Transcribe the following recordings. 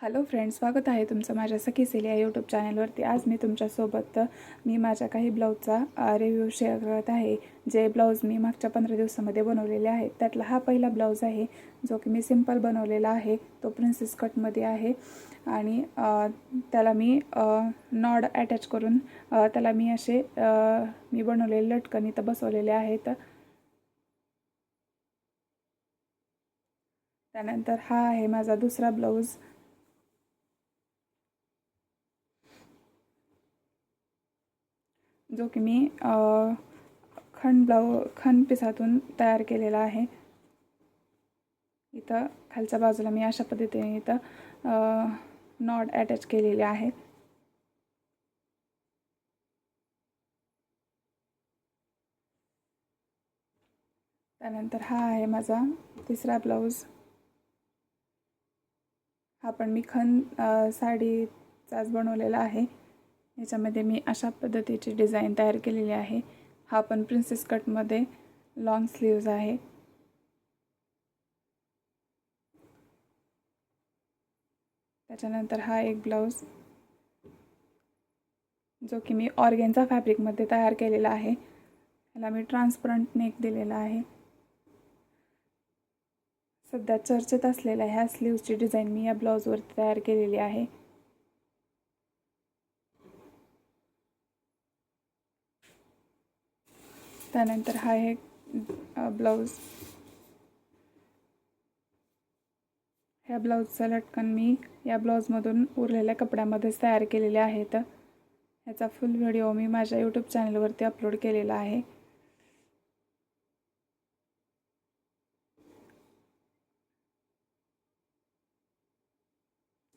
Hello friends स्वागत आहे तुमचं माझ्या सखी सेली या यूट्यूब चॅनलवरती. आज मी तुमच्यासोबत मी माझ्या काही ब्लाऊजचा रिव्ह्यू शेअर करत आहे जे ब्लाऊज मी मागच्या पंधरा दिवसामध्ये बनवलेले आहेत. त्यातला हा पहिला ब्लाऊज आहे जो की मी सिंपल बनवलेला आहे. तो प्रिन्सेस कटमध्ये आहे आणि त्याला मी नॉड अटॅच करून त्याला मी असे मी बनवलेले लटकन इथं बसवलेले आहेत. त्यानंतर हा आहे माझा दुसरा ब्लाऊज. जो की मी खण ब्लाऊ खण पिसातून तयार केलेला आहे. इथं खालच्या बाजूला मी अशा पद्धतीने इथं नॉड अटॅच केलेले आहे. त्यानंतर हा आहे माझा तिसरा ब्लाऊज. हा पण मी खण साडीचाच बनवलेला आहे. याच्यामध्ये मी अशा पद्धतीची डिझाईन तयार केलेली आहे. हा पण प्रिन्सेस कटमध्ये लॉंग स्लीव्ज आहे. त्याच्यानंतर हा एक ब्लाऊज जो की मी ऑर्गेनचा फॅब्रिकमध्ये तयार केलेला आहे. ह्याला मी ट्रान्सपरंट नेक दिलेला आहे. सध्या चर्चेत असलेल्या ह्या स्लीव्जची डिझाईन मी या ब्लाऊजवरती तयार केलेली आहे. त्यानंतर हा एक ब्लाऊज. ह्या ब्लाऊजचं लटकन मी या ब्लाऊजमधून उरलेल्या कपड्यामध्येच तयार केलेले आहेत. ह्याचा फुल व्हिडिओ मी माझ्या यूट्यूब चॅनलवरती अपलोड केलेला आहे.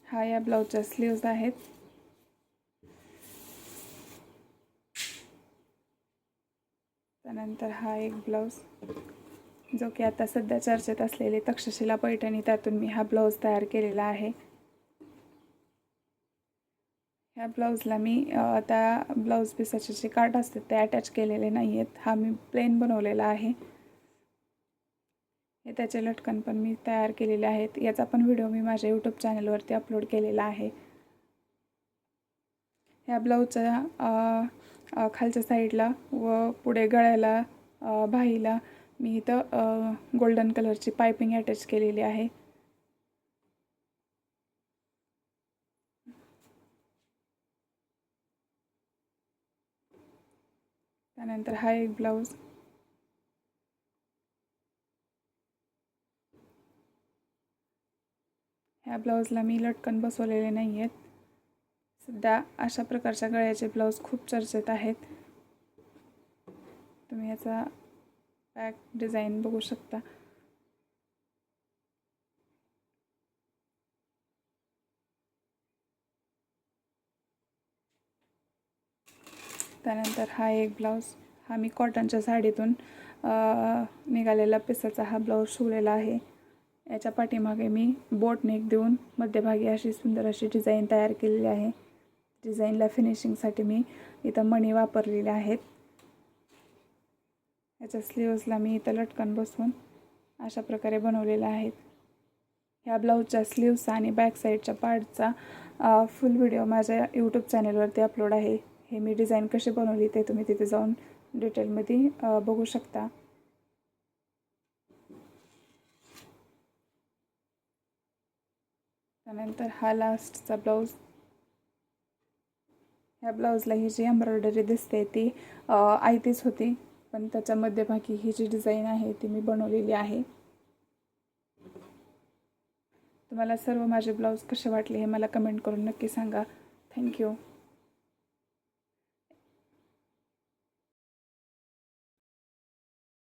हा या ब्लाऊजच्या स्लीव्ज आहेत. त्यानंतर हा एक ब्लाऊज जो की आता सध्या चर्चेत असलेली तक्षशिला पैठणी त्यातून मी हा ब्लाऊज तयार केलेला आहे. ह्या ब्लाऊजला मी त्या ब्लाऊज पिसाचे जे काट असतात ते अटॅच केलेले नाही आहेत हा मी प्लेन बनवलेला आहे. हे त्याचे लटकन पण मी तयार केलेले आहेत. याचा पण व्हिडिओ मी माझ्या यूट्यूब चॅनलवरती अपलोड केलेला आहे. ह्या ब्लाऊजच्या खालच्या साईडला व पुढे गळ्याला भाईला बाहीला मी इथं गोल्डन कलरची पायपिंग अटॅच केलेली आहे. त्यानंतर हा एक ब्लाऊज. ह्या ब्लाऊजला मी लटकन बसवलेले नाही आहेत सध्या अशा प्रकारच्या गळ्याचे ब्लाऊज खूप चर्चेत आहेत. तुम्ही याचा बॅक डिझाईन बघू शकता. त्यानंतर हा एक ब्लाऊज हा मी कॉटनच्या साडीतून निघालेला पिसाचा हा ब्लाऊज शिवलेला आहे. याच्या पाठीमागे मी बोट नेक देऊन मध्यभागी अशी सुंदर अशी डिझाईन तयार केलेली आहे. डिझाईनला फिनिशिंगसाठी मी इथं मणी वापरलेले आहेत. याच्या स्लीव्सला मी इथं लटकन बसवून अशा प्रकारे बनवलेल्या आहेत. ह्या ब्लाऊजच्या स्लीव्सचा आणि बॅक साईडच्या पार्टचा फुल व्हिडिओ माझ्या यूट्यूब चॅनलवरती अपलोड आहे. हे मी डिझाईन कशी बनवली ते तुम्ही तिथे जाऊन डिटेलमध्ये बघू शकता. त्यानंतर हा लास्टचा ब्लाऊज ह्या ब्लाऊजला ही जी एम्ब्रॉयडरी दिसते ती आयतीच होती. पण त्याच्या मध्यभागी ही जी डिझाईन आहे ती मी बनवलेली आहे. तुम्हाला सर्व माझे ब्लाऊज कसे वाटले हे मला कमेंट करून नक्की सांगा. थँक्यू